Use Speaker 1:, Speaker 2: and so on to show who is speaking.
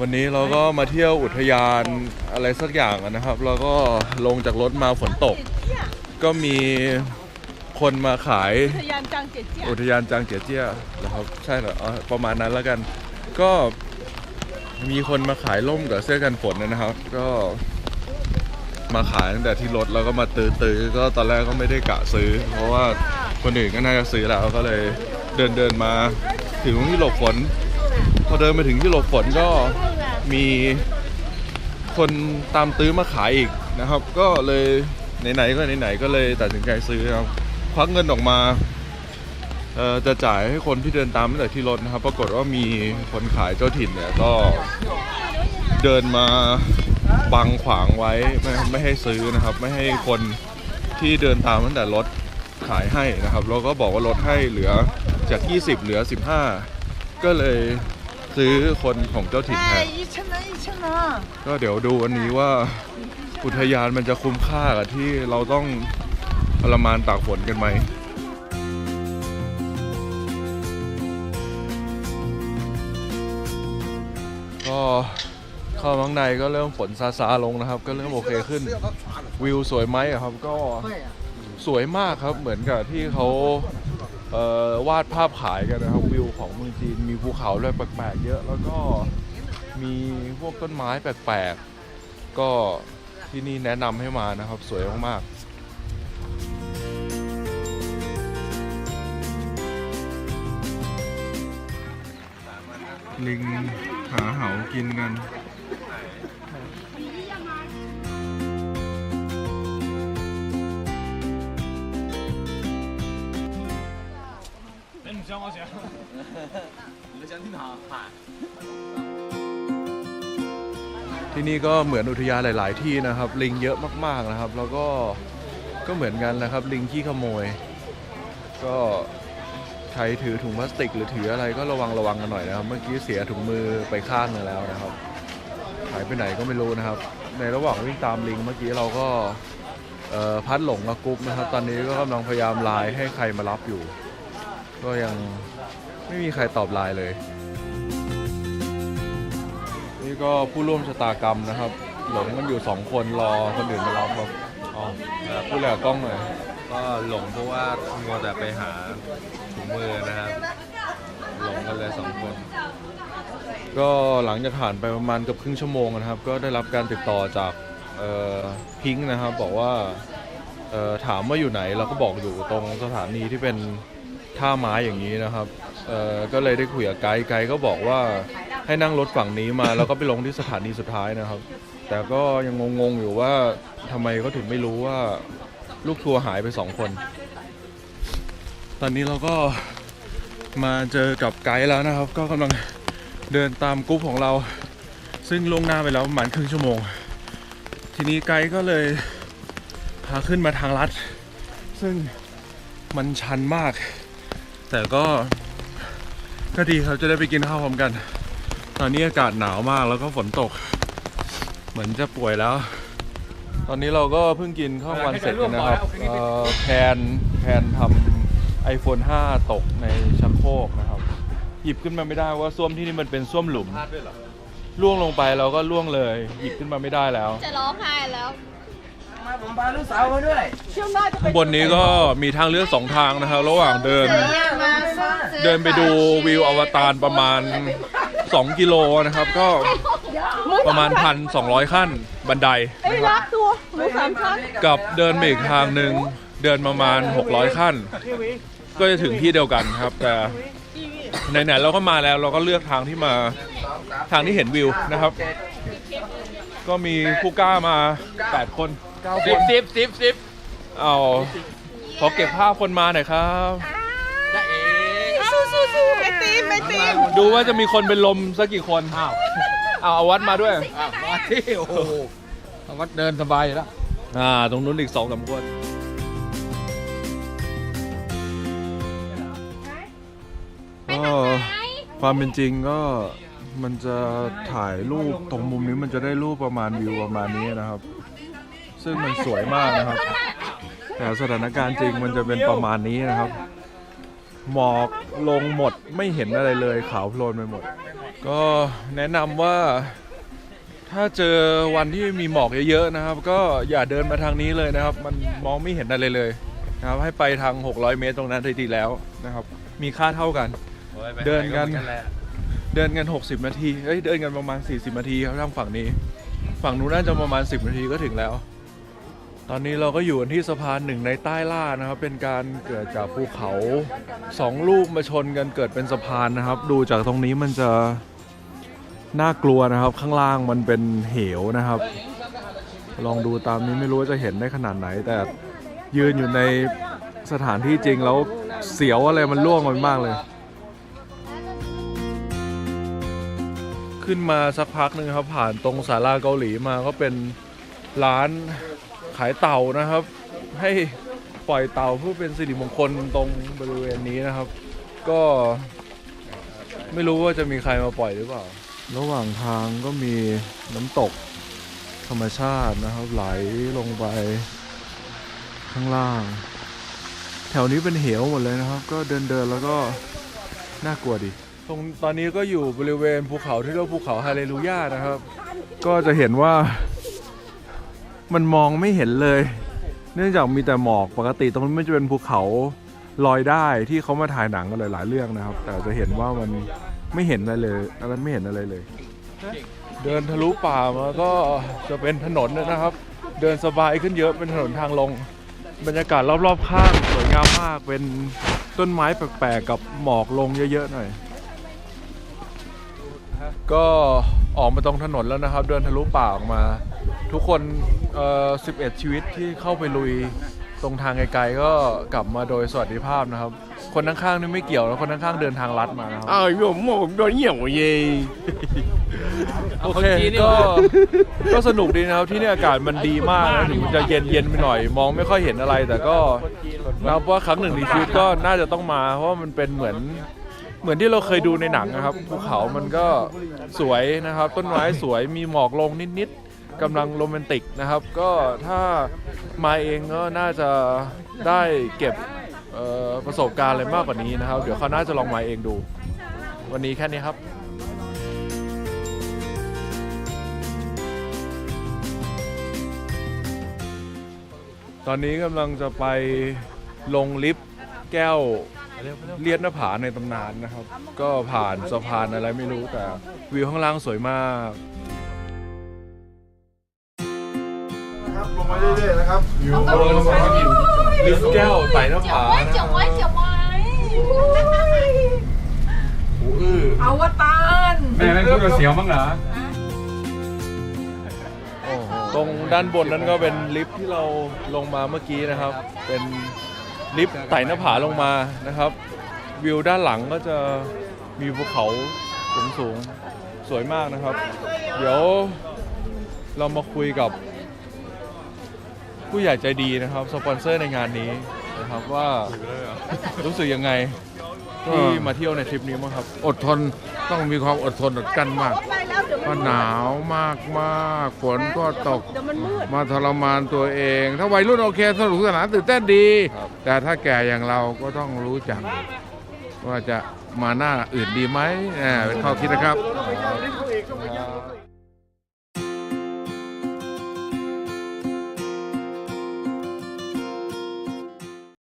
Speaker 1: วันนี้เราก็มาเที่ยวอุทยานอะไรสักอย่างอะนะครับแล้วก็ลงจากรถมาฝนตก ก็มีคนมาขาย
Speaker 2: อุทยานจางเจียเจีย
Speaker 1: อุทยานจางเจียเจี้ยนะครับใช่เหรออ๋อประมาณนั้นแล้วกัน ก็มีคนมาขายร่มกับเสื้อกันฝนนะครับ ก็มาขายตั้งแต่ที่รถแล้วก็มาตื้อตื้อก็ตอนแรกก็ไม่ได้กะซื้อ เพราะว่าคนอื่นก็น่าจะซื้อแล้วก็เลยเดินเดินมาถึงที่หลบฝน พอเดินมาถึงที่หลบฝนก็มีคนตามตื้อมาขายอีกนะครับ ก็เลยไหนๆก็ไหนๆก็เลยตัดสินใจซื้อครับควักเงินออกมาจะจ่ายให้คนที่เดินตามตั้งแต่ที่รถนะครับ ปรากฏว่ามีคนขายเจ้าถิ่นเนี่ยก็เดินมาบังขวางไว้ไม่ไม่ให้ซื้อนะครับ ไม่ให้คนที่เดินตามตั้งแต่รถขายให้นะครับแล้วก็บอกว่าลดให้เหลือจาก 20 เหลือ 15 ก็เลย ซื้อคนของเจ้าถิ่นแทนก็เดี๋ยวดูวันนี้ว่าอุทยานมันจะคุ้มค่ากับที่เราต้องทรมานตากฝนกันไหมก็เข้าข้างในก็เริ่มฝนซาซาลงนะครับ ก็เริ่มโอเคขึ้น วิวสวยไหมครับก็สวยมากครับเหมือนกับที่เขา วาดภาพขายกันนะครับวิวของเมืองจีนมีภูเขาด้วยแปลกๆเยอะแล้วก็มีพวกต้นไม้แปลกๆ ก็ที่นี่แนะนำให้มานะครับสวยมากๆลิงหาเหากินกัน
Speaker 3: 那你想我选，你的想听他喊。
Speaker 1: ที่นี่ก็เหมือนอุทยานหลาย ๆ ที่นะครับ ลิงเยอะมาก ๆ นะครับ แล้วก็ก็เหมือนกันนะครับ ลิงขี้ขโมย ก็ใครถือถุงพลาสติก หรือถืออะไรก็ระวังระวังกันหน่อยนะครับ เมื่อกี้เสียถุงมือไปข้างหนึงแล้วนะครับหายไปไหนก็ไม่รู้นะครับ ในระหว่างวิ่งตามลิงเมื่อกี้เราก็เอ่อพัดหลงกับกรุ๊ปนะครับ ตอนนี้ก็กำลังพยายามไลน์ให้ใครมารับอยู่ ก็ยังไม่มีใครตอบไลน์เลย นี่ก็ผู้ร่วมชะตากรรมนะครับ หลงกันอยู่สองคนรอคนอื่นมารับครับ
Speaker 4: อ๋อครับ
Speaker 1: ผู้แหลกกล้องหน่อย
Speaker 4: ก็หลงเพราะว่ามัวแต่ไปหาถุงมือนะครับ หลงกันเลยสองคน
Speaker 1: ก็หลังจากผ่านไปประมาณเกือบครึ่งชั่วโมงนะครับ ก็ได้รับการติดต่อจากเอ่อพิงค์นะครับ บอกว่าเอ่อถามว่าอยู่ไหนเราก็บอกอยู่ตรงสถานีที่เป็น ท่าไม้อย่างนี้นะครับเอ่อก็เลยได้คุยกับไกด์ไกด์ก็บอกว่าให้นั่งรถฝั่งนี้มา แล้วก็ไปลงที่สถานีสุดท้ายนะครับ แต่ก็ยังงงๆอยู่ว่าทำไมเขาถึงไม่รู้ว่าลูกทัวร์หายไปสองคน ตอนนี้เราก็มาเจอกับไกด์แล้วนะครับ ก็กำลังเดินตามกรุ๊ปของเรา ซึ่งลงหน้าไปแล้วประมาณครึ่งชั่วโมง ทีนี้ไกด์ก็เลยพาขึ้นมาทางลัด ซึ่งมันชันมาก แต่ก็ก็ดีครับจะได้ไปกินข้าวพร้อมกัน ตอนนี้อากาศหนาวมากแล้วก็ฝนตก เหมือนจะป่วยแล้ว ตอนนี้เราก็เพิ่งกินข้าววันเสร็จกันนะครับเอ่อแพนแพนทำ iPhone 5 ตกในชักโครกนะครับ หยิบขึ้นมาไม่ได้ว่าส้วมที่นี่มันเป็นส้วมหลุมล่วงลงไปเราก็ล่วงเลย หยิบขึ้นมาไม่ได้แล้ว
Speaker 5: จะร้องไห้แล้ว
Speaker 2: ผมพาลูกสาวมาด้วยเที่ยวหน้าจะไป
Speaker 1: ข้างบนนี้ก็มีทางเลือกสองทางนะครับ ระหว่างเดิน เดินไปดูวิวอวตารประมาณ 2 กิโลนะครับ ก็ประมาณพันสองขั้นบันได
Speaker 2: ไอ้ยรักตัวหมูสามชั้น
Speaker 1: กับเดินไปอีกทางหนึ่งเดินประมาณ 600 ขั้น ก็จะถึงที่เดียวกันครับ แต่ไหนๆเราก็มาแล้วเราก็เลือกทางที่มาทางที่เห็นวิวนะครับ ก็มีผู้กล้ามา 8 คน9คน
Speaker 3: สิบสิบสิบ
Speaker 1: เอาขอเก็บภาพคนมาหน่อยครับ
Speaker 3: จ้าเอ๋
Speaker 2: สู้สู้สู้ไอตีมไอตีม
Speaker 1: ดูว่าจะมีคนเป็นลมสักกี่คนอ้าวเอาเอาวัดมาด้วย
Speaker 3: มาที่โอ้โหวัดเดินสบายอยู่แล้ว
Speaker 1: อ่าตรงนู้นอีกสองสามคนก็ความเป็นจริงก็มันจะถ่ายรูปตรงมุมนี้มันจะได้รูปประมาณวิวประมาณนี้นะครับ ซึ่งมันสวยมากนะครับ แต่สถานการณ์จริงมันจะเป็นประมาณนี้นะครับ หมอกลงหมดไม่เห็นอะไรเลยขาวโพลนไปหมด ก็แนะนำว่าถ้าเจอวันที่มีหมอกเยอะๆนะครับ ก็อย่าเดินมาทางนี้เลยนะครับ มันมองไม่เห็นอะไรเลยนะครับให้ไปทาง 600 เมตรตรงนั้นได้ดีแล้วนะครับ มีค่าเท่ากัน
Speaker 4: โอ้ยไป
Speaker 1: เดินกัน
Speaker 4: ไหแหละ
Speaker 1: เดินกัน 60 นาทีเอ้ยเดินกันประมาณ 40 นาทีครับทางฝั่งนี้ ฝั่งนู้นน่าจะประมาณ 10 นาทีก็ถึงแล้ว ตอนนี้เราก็อยู่ที่สะพานหนึ่งในใต้ล่านะครับ เป็นการเกิดจากภูเขาสองลูกมาชนกันเกิดเป็นสะพานนะครับ ดูจากตรงนี้มันจะน่ากลัวนะครับ ข้างล่างมันเป็นเหวนะครับ ลองดูตามนี้ไม่รู้ว่าจะเห็นได้ขนาดไหน แต่ยืนอยู่ในสถานที่จริงแล้วเสียวอะไรมันล่วงมันมากเลย ขึ้นมาสักพักหนึ่งครับผ่านตรงศาลาเกาหลีมาก็เป็นร้าน ขายเต่านะครับ ให้ปล่อยเต่าเพื่อเป็นสิริมงคลตรงบริเวณนี้นะครับ ก็ไม่รู้ว่าจะมีใครมาปล่อยหรือเปล่า ระหว่างทางก็มีน้ำตกธรรมชาตินะครับ ไหลลงไปข้างล่าง แถวนี้เป็นเหวหมดเลยนะครับ ก็เดินเดินๆแล้วก็น่ากลัวดี ตรงตอนนี้ก็อยู่บริเวณภูเขาที่เรียกว่าภูเขาฮาเลลูยานะครับ ก็จะเห็นว่า มันมองไม่เห็นเลย เนื่องจากมีแต่หมอกปกติตรงนี้มันจะเป็นภูเขาลอยได้ที่เขามาถ่ายหนังกันหลายๆเรื่องนะครับ แต่จะเห็นว่ามันไม่เห็นอะไรเลยอะไรไม่เห็นอะไรเลย เดินทะลุป่ามาก็จะเป็นถนนนะครับ เดินสบายขึ้นเยอะเป็นถนนทางลง บรรยากาศรอบๆข้างสวยงามมากเป็นต้นไม้แปลกๆกับหมอกลงเยอะๆหน่อยก็ออกมาตรงถนนแล้วนะครับ เดินทะลุป่าออกมา ทุกคนเอ่อ11 ชีวิตที่เข้าไปลุยตรงทางไกลๆก็กลับมาโดยสวัสดิภาพนะครับ คนข้างๆนี่ไม่เกี่ยวแล้วคนข้างๆเดินทางลัดมานะครับ
Speaker 5: 哎呦，莫不要演我耶！
Speaker 1: โอเคก็ก็สนุกดีนะครับที่นี่อากาศมันดีมากนะถึงมันจะเย็นเย็นๆไปหน่อย มองไม่ค่อยเห็นอะไร แต่ก็นับว่าครั้งหนึ่งในชีวิตก็น่าจะต้องมา เพราะว่ามันเป็นเหมือนเหมือนที่เราเคยดูในหนังนะครับภูเขามันก็สวยนะครับ ต้นไม้สวยมีหมอกลงนิดๆ กำลังโรแมนติกนะครับ ก็ถ้ามาเองก็น่าจะได้เก็บประสบการณ์อะไรมากกว่านี้นะครับ เดี๋ยวเขาน่าจะลองมาเองดู วันนี้แค่นี้ครับตอนนี้กำลังจะไปลงลิฟต์แก้วเลียดหน้าผาในตำนานนะครับ ก็ผ่านสะพานอะไรไม่รู้แต่วิวข้างล่างสวยมาก
Speaker 6: งมาเรื่อยๆนะครับ
Speaker 1: หิวโดนสองกินลิสแก้วใส่หน้าผา
Speaker 7: เจียว
Speaker 1: ไว้เจียว
Speaker 2: ไว้
Speaker 1: หูอือเอา
Speaker 2: วัดปาน
Speaker 3: แม่ไม่พูดกับเสียวมั้งเหรอ
Speaker 1: ตรงด้านบนนั้นก็เป็นลิฟที่เราลงมาเมื่อกี้นะครับ เป็นลิฟต์ไต่หน้าผาลงมานะครับ วิวด้านหลังก็จะมีภูเขาสูงๆสวยมากนะครับ เดี๋ยวเรามาคุยกับ ผู้ใหญ่ใจดีนะครับสปอนเซอร์ในงานนี้นะครับว่ารู้สึกยังไงที่มาเที่ยวในทริปนี้บ้างครับ
Speaker 5: อดทนต้องมีความอดทนอดกลั้นมาก
Speaker 2: ไปแล้วเดี๋ยว
Speaker 5: เพ
Speaker 2: มัน
Speaker 5: ราะหนาวมากมากๆฝนก็ตก
Speaker 2: เดี๋ยวมันมืด
Speaker 5: มาทรมานตัวเอง ถ้าวัยรุ่นโอเคสนุกสนานตื่นเต้นดี
Speaker 1: ครับ
Speaker 5: แต่ถ้าแก่อย่างเราก็ต้องรู้จัก ว่าจะมาหน้าอื่นดีไหมอ่าเป็นข้อคิดนะครับ
Speaker 1: ครับ